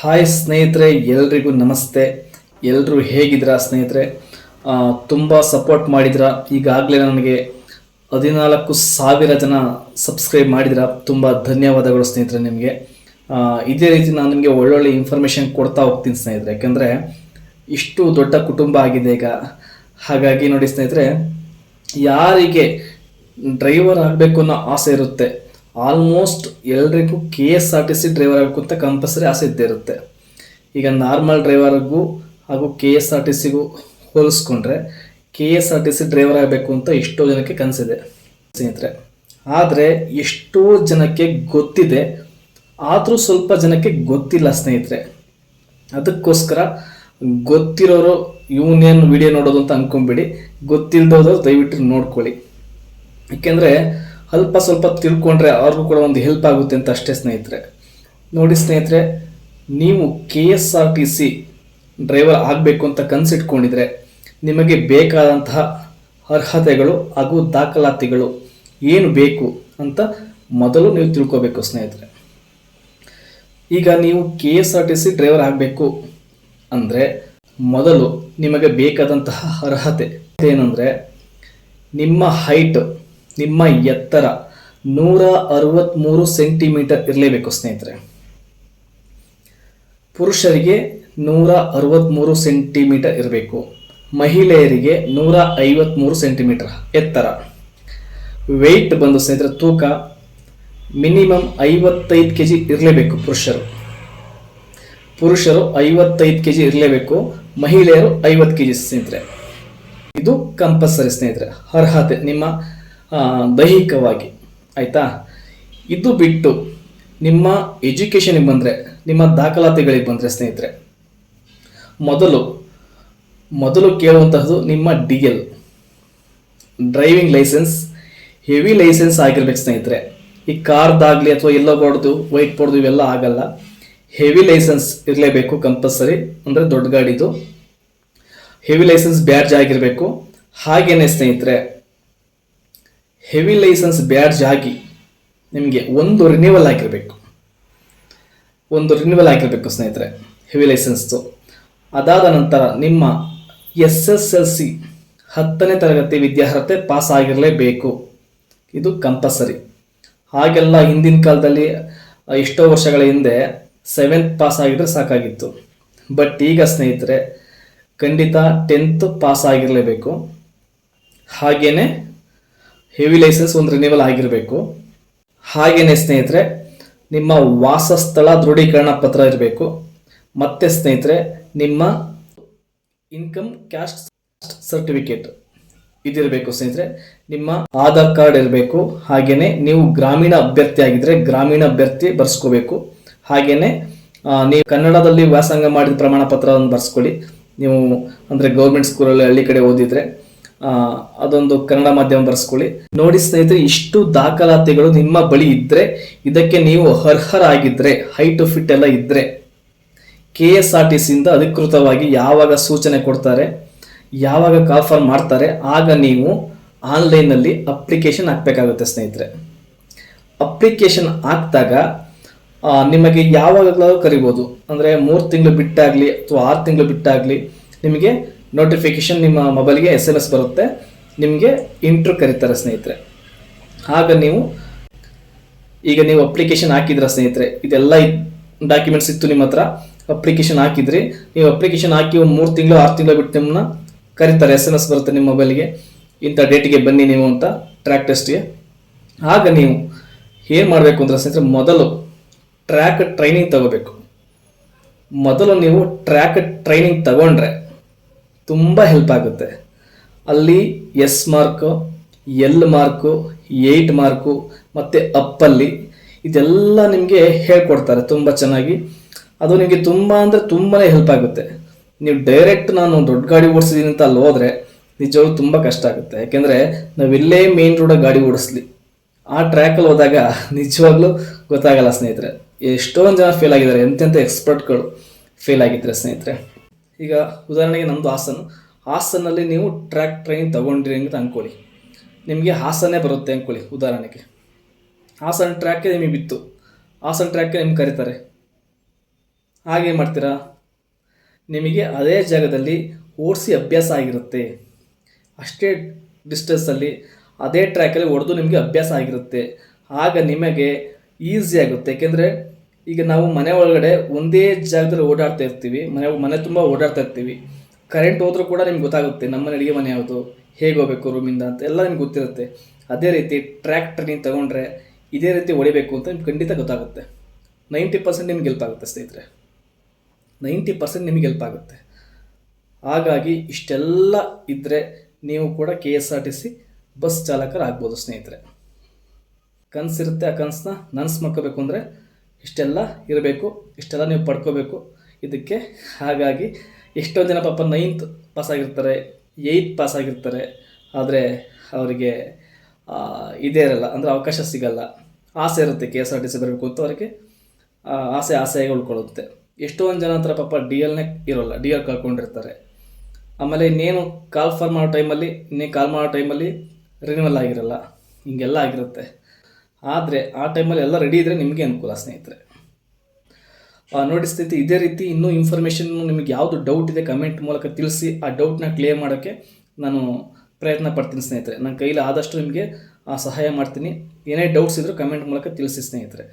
Hi ಸ್ನೇಹಿತರೆ, ಎಲ್ರಿಗೂ ನಮಸ್ತೆ. ಎಲ್ಲರೂ ಹೇಗಿದ್ದೀರಾ ಸ್ನೇಹಿತರೆ? ತುಂಬ ಸಪೋರ್ಟ್ ಮಾಡಿದ್ರ ಈಗಾಗಲೇ ನನಗೆ ಹದಿನಾಲ್ಕು ಸಾವಿರ ಜನ ಸಬ್ಸ್ಕ್ರೈಬ್ ಮಾಡಿದ್ರ ತುಂಬ ಧನ್ಯವಾದಗಳು ಸ್ನೇಹಿತರೆ ನಿಮಗೆ. ಇದೇ ರೀತಿ ನಾನು ನಿಮಗೆ ಒಳ್ಳೊಳ್ಳೆ ಇನ್ಫಾರ್ಮೇಷನ್ ಕೊಡ್ತಾ ಹೋಗ್ತೀನಿ ಸ್ನೇಹಿತರೆ. ಯಾಕೆಂದರೆ ಇಷ್ಟು ದೊಡ್ಡ ಕುಟುಂಬ ಆಗಿದೆ ಈಗ. ಹಾಗಾಗಿ ನೋಡಿ ಸ್ನೇಹಿತರೆ, ಯಾರಿಗೆ ಡ್ರೈವರ್ ಆಗಬೇಕು ಅನ್ನೋ ಆಸೆ ಇರುತ್ತೆ. ಆಲ್ಮೋಸ್ಟ್ ಎಲ್ರಿಗೂ K S R T C driver ಆಗಬೇಕು ಅಂತ ಕಂಪಲ್ಸರಿ ಆಸೆ ಇದ್ದಿರುತ್ತೆ ಈಗ ನಾರ್ಮಲ್ ಡ್ರೈವರ್ಗೂ ಹಾಗೂ ಕೆ ಎಸ್ ಆರ್ ಟಿ ಸಿಗೂ ಹೋಲಿಸ್ಕೊಂಡ್ರೆ K S R T C driver ಆಗಬೇಕು ಅಂತ ಎಷ್ಟೋ ಜನಕ್ಕೆ ಕನಸಿದೆ. ಸ್ನೇಹಿತರೆ, ಆದರೆ ಎಷ್ಟೋ ಜನಕ್ಕೆ ಗೊತ್ತಿದೆ, ಆದರೂ ಸ್ವಲ್ಪ ಜನಕ್ಕೆ ಗೊತ್ತಿಲ್ಲ ಸ್ನೇಹಿತರೆ. ಅದಕ್ಕೋಸ್ಕರ ಗೊತ್ತಿರೋರು ಇವನೇನು ವಿಡಿಯೋ ನೋಡೋದು ಅಂತ ಅಂದ್ಕೊಂಬಿಡಿ ಗೊತ್ತಿಲ್ಲದವ್ರು ದಯವಿಟ್ಟು ನೋಡ್ಕೊಳ್ಳಿ. ಯಾಕೆಂದರೆ ಅಲ್ಪ ಸ್ವಲ್ಪ ತಿಳ್ಕೊಂಡ್ರೆ ಅವ್ರಿಗೂ ಕೂಡ ಒಂದು ಹೆಲ್ಪ್ ಆಗುತ್ತೆ ಅಂತ ಅಷ್ಟೇ ಸ್ನೇಹಿತರೆ. ನೋಡಿ ಸ್ನೇಹಿತರೆ, ನೀವು K S R T C driver ಆಗಬೇಕು ಅಂತ ಕನಸಿಟ್ಕೊಂಡಿದ್ರೆ ನಿಮಗೆ ಬೇಕಾದಂತಹ ಅರ್ಹತೆಗಳು ಹಾಗೂ ದಾಖಲಾತಿಗಳು ಏನು ಬೇಕು ಅಂತ ಮೊದಲು ನೀವು ತಿಳ್ಕೋಬೇಕು ಸ್ನೇಹಿತರೆ. ಈಗ ನೀವು K S R T C driver ಆಗಬೇಕು ಅಂದರೆ ಮೊದಲು ನಿಮಗೆ ಬೇಕಾದಂತಹ ಅರ್ಹತೆ ಏನಂದರೆ ನಿಮ್ಮ ಹೈಟ್ ನಿಮ್ಮ ಎತ್ತರ ನೂರ ಅರವತ್ತ್ಮೂರು ಸೆಂಟಿಮೀಟರ್ ಇರಲೇಬೇಕು ಸ್ನೇಹಿತರೆ. ಪುರುಷರಿಗೆ ನೂರ ಅರವತ್ತ್ಮೂರು ಸೆಂಟಿಮೀಟರ್ ಇರಬೇಕು. ಮಹಿಳೆಯರಿಗೆ ನೂರ ಐವತ್ತ್ಮೂರು ಸೆಂಟಿಮೀಟರ್ ಎತ್ತರ. ವೆಯ್ಟ್ ಬಂದು ಸ್ನೇಹಿತರೆ ತೂಕ ಮಿನಿಮಮ್ ಐವತ್ತೈದು ಕೆ ಜಿ ಇರಲೇಬೇಕು ಪುರುಷರು. ಪುರುಷರು ಐವತ್ತೈದು ಕೆ ಜಿ ಇರಲೇಬೇಕು, ಮಹಿಳೆಯರು ಐವತ್ತು ಕೆ ಜಿ ಸ್ನೇಹಿತರೆ. ಇದು ಕಂಪಲ್ಸರಿ ಸ್ನೇಹಿತರೆ. ಅರ್ಹತೆ ನಿಮ್ಮ ದೈಹಿಕವಾಗಿ, ಆಯಿತಾ? ಇದು ಬಿಟ್ಟು ನಿಮ್ಮ ಎಜುಕೇಷನಿಗೆ ಬಂದರೆ, ನಿಮ್ಮ ದಾಖಲಾತಿಗಳಿಗೆ ಬಂದರೆ ಸ್ನೇಹಿತರೆ, ಮೊದಲು ಮೊದಲು ಕೇಳುವಂತಹದ್ದು ನಿಮ್ಮ D driving licence, heavy licence ಆಗಿರ್ಬೇಕು ಸ್ನೇಹಿತರೆ. ಈ ಕಾರ್ದಾಗಲಿ ಅಥವಾ ಎಲ್ಲೋ ಬೋರ್ಡ್ದು ವೈಟ್ ಬೋರ್ಡ್ದು ಇವೆಲ್ಲ ಆಗಲ್ಲ. ಹೆವಿ ಲೈಸೆನ್ಸ್ ಇರಲೇಬೇಕು ಕಂಪಲ್ಸರಿ, ಅಂದರೆ ದೊಡ್ಡ ಗಾಡಿದು. ಹೆವಿ ಲೈಸೆನ್ಸ್ ಬ್ಯಾಡ್ಜ್ ಆಗಿರಬೇಕು. ಹಾಗೇನೆ ಸ್ನೇಹಿತರೆ ಹೆವಿ ಲೈಸೆನ್ಸ್ ಬ್ಯಾಡ್ಜ್ ಆಗಿ ನಿಮಗೆ ಒಂದು ರಿನ್ಯೂವಲ್ ಆಗಿರಬೇಕು ಒಂದು ರಿನ್ಯೂವಲ್ ಆಗಿರಬೇಕು ಸ್ನೇಹಿತರೆ ಹೆವಿ ಲೈಸೆನ್ಸ್ದು ಅದಾದ ನಂತರ ನಿಮ್ಮ ಎಸ್ ಎಸ್ ಎಲ್ ಸಿ ಹತ್ತನೇ ತರಗತಿ ವಿದ್ಯಾರ್ಹತೆ ಪಾಸ್ ಆಗಿರಲೇಬೇಕು. ಇದು ಕಂಪಲ್ಸರಿ. ಹಾಗೆಲ್ಲ ಹಿಂದಿನ ಕಾಲದಲ್ಲಿ ಎಷ್ಟೋ ವರ್ಷಗಳ ಹಿಂದೆ ಸೆವೆಂತ್ ಪಾಸ್ ಆಗಿದ್ರೆ ಸಾಕಾಗಿತ್ತು. ಬಟ್ ಈಗ ಸ್ನೇಹಿತರೆ, ಖಂಡಿತ ಟೆಂತ್ ಪಾಸ್ ಆಗಿರಲೇಬೇಕು. ಹಾಗೇನೆ ಹೆವಿ ಲೈಸೆನ್ಸ್ ಒಂದು ರಿನಿವಲ್ ಆಗಿರಬೇಕು. ಹಾಗೇನೆ ಸ್ನೇಹಿತರೆ, ನಿಮ್ಮ ವಾಸಸ್ಥಳ ದೃಢೀಕರಣ ಪತ್ರ ಇರಬೇಕು. ಮತ್ತೆ ಸ್ನೇಹಿತರೆ, ನಿಮ್ಮ ಇನ್ಕಮ್ ಕ್ಯಾಸ್ಟ್ ಸರ್ಟಿಫಿಕೇಟ್ ಇದಿರಬೇಕು ಸ್ನೇಹಿತರೆ. ನಿಮ್ಮ ಆಧಾರ್ ಕಾರ್ಡ್ ಇರಬೇಕು. ಹಾಗೇನೆ ನೀವು ಗ್ರಾಮೀಣ ಅಭ್ಯರ್ಥಿ ಆಗಿದ್ರೆ ಗ್ರಾಮೀಣ ಅಭ್ಯರ್ಥಿ ಬರ್ಸ್ಕೋಬೇಕು. ಹಾಗೇನೆ ನೀವು ಕನ್ನಡದಲ್ಲಿ ವ್ಯಾಸಂಗ ಮಾಡಿದ ಪ್ರಮಾಣ ಪತ್ರವನ್ನು ಬರ್ಸ್ಕೊಳ್ಳಿ. ನೀವು ಅಂದರೆ ಗೌರ್ಮೆಂಟ್ ಸ್ಕೂಲಲ್ಲಿ ಹಳ್ಳಿ ಕಡೆ ಓದಿದ್ರೆ ಅದೊಂದು ಕನ್ನಡ ಮಾಧ್ಯಮ ಬರೆಸ್ಕೊಳ್ಳಿ. ನೋಡಿ ಸ್ನೇಹಿತರೆ, ಇಷ್ಟು ದಾಖಲಾತಿಗಳು ನಿಮ್ಮ ಬಳಿ ಇದ್ದರೆ ಇದಕ್ಕೆ ನೀವು ಅರ್ಹರಾಗಿದ್ರೆ ಹೈಟ್ ಫಿಟ್ ಎಲ್ಲ ಇದ್ದರೆ ಕೆ ಎಸ್ ಆರ್ ಟಿ ಸಿಯಿಂದ ಅಧಿಕೃತವಾಗಿ ಯಾವಾಗ ಸೂಚನೆ ಕೊಡ್ತಾರೆ, ಯಾವಾಗ ಕಾಫರ್ ಮಾಡ್ತಾರೆ, ಆಗ ನೀವು ಆನ್ಲೈನಲ್ಲಿ ಅಪ್ಲಿಕೇಶನ್ ಹಾಕಬೇಕಾಗುತ್ತೆ ಸ್ನೇಹಿತರೆ. ಅಪ್ಲಿಕೇಶನ್ ಹಾಕಿದಾಗ ನಿಮಗೆ ಯಾವಾಗಲಾದರೂ ಕರಿಬೋದು. ಅಂದರೆ ಮೂರು ತಿಂಗಳು ಬಿಟ್ಟಾಗಲಿ ಅಥವಾ ಆರು ತಿಂಗಳು ಬಿಟ್ಟಾಗಲಿ, ನಿಮಗೆ ನೋಟಿಫಿಕೇಶನ್ ನಿಮ್ಮ ಮೊಬೈಲ್ಗೆ ಎಸ್ ಎಂ ಎಸ್ ಬರುತ್ತೆ. ನಿಮಗೆ ಇಂಟ್ರ್ಯೂ ಕರೀತಾರೆ ಸ್ನೇಹಿತರೆ. ಆಗ ನೀವು ಈಗ ನೀವು ಅಪ್ಲಿಕೇಶನ್ ಹಾಕಿದ್ರ ಸ್ನೇಹಿತರೆ, ಇದೆಲ್ಲ ಡಾಕ್ಯುಮೆಂಟ್ಸ್ ಇತ್ತು ನಿಮ್ಮ ಹತ್ರ. ಅಪ್ಲಿಕೇಶನ್ ಹಾಕಿದ್ರಿ. ನೀವು ಅಪ್ಲಿಕೇಶನ್ ಹಾಕಿ ಒಂದು ಮೂರು ತಿಂಗಳು, ಆರು ತಿಂಗಳು ಬಿಟ್ಟು ನಿಮ್ಮನ್ನ ಕರೀತಾರೆ. ಎಸ್ ಎಂ ಎಸ್ ಬರುತ್ತೆ ನಿಮ್ಮ ಮೊಬೈಲ್ಗೆ ಇಂಥ ಡೇಟಿಗೆ ಬನ್ನಿ ನೀವು ಅಂತ ಟ್ರ್ಯಾಕ್ ಟೆಸ್ಟ್ಗೆ ಆಗ ನೀವು ಏನು ಮಾಡಬೇಕು ಅಂದ್ರೆ ಸ್ನೇಹಿತರೆ, ಮೊದಲು ಟ್ರ್ಯಾಕ್ ಟ್ರೈನಿಂಗ್ ತಗೋಬೇಕು. ಮೊದಲು ನೀವು ಟ್ರ್ಯಾಕ್ ಟ್ರೈನಿಂಗ್ ತಗೊಂಡ್ರೆ ತುಂಬ ಹೆಲ್ಪ್ ಆಗುತ್ತೆ. ಅಲ್ಲಿ S mark L mark eight mark ಮತ್ತು ಅಪ್ಪಲ್ಲಿ ಇದೆಲ್ಲ ನಿಮಗೆ ಹೇಳ್ಕೊಡ್ತಾರೆ ತುಂಬ ಚೆನ್ನಾಗಿ. ಅದು ನಿಮಗೆ ತುಂಬ ಅಂದರೆ ತುಂಬಾ ಹೆಲ್ಪ್ ಆಗುತ್ತೆ. ನೀವು ಡೈರೆಕ್ಟ್ ನಾನು ದೊಡ್ಡ ಗಾಡಿ ಓಡಿಸಿದ್ದೀನಿ ಅಂತ ಅಲ್ಲಿ ಹೋದರೆ ನಿಜವಾಗ್ಲೂ ತುಂಬ ಕಷ್ಟ ಆಗುತ್ತೆ. ಯಾಕೆಂದರೆ ಇಲ್ಲೇ ಮೇನ್ ರೋಡಾಗಿ ಗಾಡಿ ಓಡಿಸ್ಲಿ. ಆ ಟ್ರ್ಯಾಕಲ್ಲಿ ಹೋದಾಗ ನಿಜವಾಗ್ಲೂ ಗೊತ್ತಾಗಲ್ಲ ಸ್ನೇಹಿತರೆ. ಎಷ್ಟೊಂದು ಜನ ಫೇಲ್ ಆಗಿದ್ದಾರೆ. ಎಂತೆಂಥ ಎಕ್ಸ್ಪರ್ಟ್ಗಳು ಫೇಲ್ ಆಗಿದ್ದಾರೆ ಸ್ನೇಹಿತರೆ. ಈಗ ಉದಾಹರಣೆಗೆ ನಮ್ಮದು ಹಾಸನ್. ಹಾಸನಲ್ಲಿ ನೀವು ಟ್ರ್ಯಾಕ್, ಟ್ರೈನ್ ತೊಗೊಂಡ್ರಿ ಅಂತ ಅಂದ್ಕೊಳ್ಳಿ ನಿಮಗೆ ಹಾಸನೇ ಬರುತ್ತೆ ಅಂದ್ಕೊಳ್ಳಿ ಉದಾಹರಣೆಗೆ. ಹಾಸನ ಟ್ರ್ಯಾಕೇ ನಿಮಗೆ ಬಿತ್ತು. ಹಾಸನ ಟ್ರ್ಯಾಕ್ಗೆ ನಿಮ್ಗೆ ಕರೀತಾರೆ. ಹಾಗೆ ಮಾಡ್ತೀರಾ? ನಿಮಗೆ ಅದೇ ಜಾಗದಲ್ಲಿ ಓಡಿಸಿ ಅಭ್ಯಾಸ ಆಗಿರುತ್ತೆ. ಅಷ್ಟೇ ಡಿಸ್ಟೆನ್ಸಲ್ಲಿ ಅದೇ ಟ್ರ್ಯಾಕಲ್ಲಿ ಹೊಡೆದು ನಿಮಗೆ ಅಭ್ಯಾಸ ಆಗಿರುತ್ತೆ. ಆಗ ನಿಮಗೆ ಈಸಿ ಆಗುತ್ತೆ. ಏಕೆಂದರೆ ಈಗ ನಾವು ಮನೆ ಒಳಗಡೆ ಒಂದೇ ಜಾಗದಲ್ಲಿ ಓಡಾಡ್ತಾ ಇರ್ತೀವಿ. ಮನೆ ಮನೆ ತುಂಬ ಓಡಾಡ್ತಾ ಇರ್ತೀವಿ. ಕರೆಂಟ್ ಹೋದ್ರೂ ಕೂಡ ನಿಮ್ಗೆ ಗೊತ್ತಾಗುತ್ತೆ, ನಮ್ಮ ಮನೆ ಅಡುಗೆ ಮನೆ ಯಾವುದು, ಹೇಗೆ ಹೋಗಬೇಕು ರೂಮಿಂದ ಅಂತ ಎಲ್ಲ ನಿಮ್ಗೆ ಗೊತ್ತಿರುತ್ತೆ. ಅದೇ ರೀತಿ ಟ್ರ್ಯಾಕ್ಟರ್ ನೀವು ತಗೊಂಡ್ರೆ ಇದೇ ರೀತಿ ಹೊಡಿಬೇಕು ಅಂತ ನಿಮ್ಗೆ ಖಂಡಿತ ಗೊತ್ತಾಗುತ್ತೆ. ನೈಂಟಿ ಪರ್ಸೆಂಟ್ ನಿಮ್ಗೆ ಹೆಲ್ಪ್ ಆಗುತ್ತೆ ಸ್ನೇಹಿತರೆ. ನೈಂಟಿ ಪರ್ಸೆಂಟ್ ನಿಮ್ಗೆ ಹೆಲ್ಪ್ ಆಗುತ್ತೆ. ಹಾಗಾಗಿ ಇಷ್ಟೆಲ್ಲ ಇದ್ದರೆ ನೀವು ಕೂಡ K S R T C bus ಚಾಲಕರಾಗ್ಬೋದು ಸ್ನೇಹಿತರೆ. ಕನಸಿರುತ್ತೆ ಆ ಕನಸನ್ನ ನನಸು ಮಾಡ್ಕೋಬೇಕು ಅಂದರೆ ಇಷ್ಟೆಲ್ಲ ಇರಬೇಕು, ಇಷ್ಟೆಲ್ಲ ನೀವು ಪಡ್ಕೋಬೇಕು. ಇದಕ್ಕೆ ಹಾಗಾಗಿ ಎಷ್ಟೊಂದು ಜನ ಪಾಪ ನೈನ್ತ್ ಪಾಸ್ ಆಗಿರ್ತಾರೆ ಏಯ್ತ್ ಪಾಸ್ ಆಗಿರ್ತಾರೆ. ಆದರೆ ಅವರಿಗೆ ಇದೇ ಇರಲ್ಲ, ಅಂದರೆ ಅವಕಾಶ ಸಿಗಲ್ಲ. ಆಸೆ ಇರುತ್ತೆ K S R T C ಬರಬೇಕು ಅಂತ ಅವರಿಗೆ ಆಸೆ ಆಸೆಯಾಗಿ ಉಳ್ಕೊಳ್ಳುತ್ತೆ. ಎಷ್ಟೊಂದು ಜನ ಹತ್ರ ಪಾಪ ಡಿ ಎಲ್ನೇ ಇರೋಲ್ಲ ಡಿ ಎಲ್ ಕಳ್ಕೊಂಡಿರ್ತಾರೆ. ಆಮೇಲೆ ಇನ್ನೇನು ಕಾಲ್ ಫಾರ್ ಮಾಡೋ ಟೈಮಲ್ಲಿ ಇನ್ನೇ ಕಾಲ್ ಮಾಡೋ ಟೈಮಲ್ಲಿ ರಿನ್ಯೂವಲ್ ಆಗಿರಲ್ಲ, ಹಿಂಗೆಲ್ಲ ಆಗಿರುತ್ತೆ. ಆದರೆ ಆ ಟೈಮಲ್ಲಿ ಎಲ್ಲ ರೆಡಿ ಇದ್ದರೆ ನಿಮಗೆ ಅನುಕೂಲ, ಸ್ನೇಹಿತರೆ. ನೋಡಿ ಸ್ಥಿತಿ ಇದೇ ರೀತಿ ಇನ್ನೂ ಇನ್ಫಾರ್ಮೇಷನ್ ನಿಮಗೆ ಯಾವುದು ಡೌಟ್ ಇದೆ ಕಮೆಂಟ್ ಮೂಲಕ ತಿಳಿಸಿ ಆ ಡೌಟ್ನ ಕ್ಲಿಯರ್ ಮಾಡೋಕ್ಕೆ ನಾನು ಪ್ರಯತ್ನ ಪಡ್ತೀನಿ ಸ್ನೇಹಿತರೆ. ನನ್ನ ಕೈಲಿ ಆದಷ್ಟು ನಿಮಗೆ ಸಹಾಯ ಮಾಡ್ತೀನಿ. ಏನೇ ಡೌಟ್ಸ್ ಇದ್ದರೂ ಕಮೆಂಟ್ ಮೂಲಕ ತಿಳಿಸಿ ಸ್ನೇಹಿತರೆ.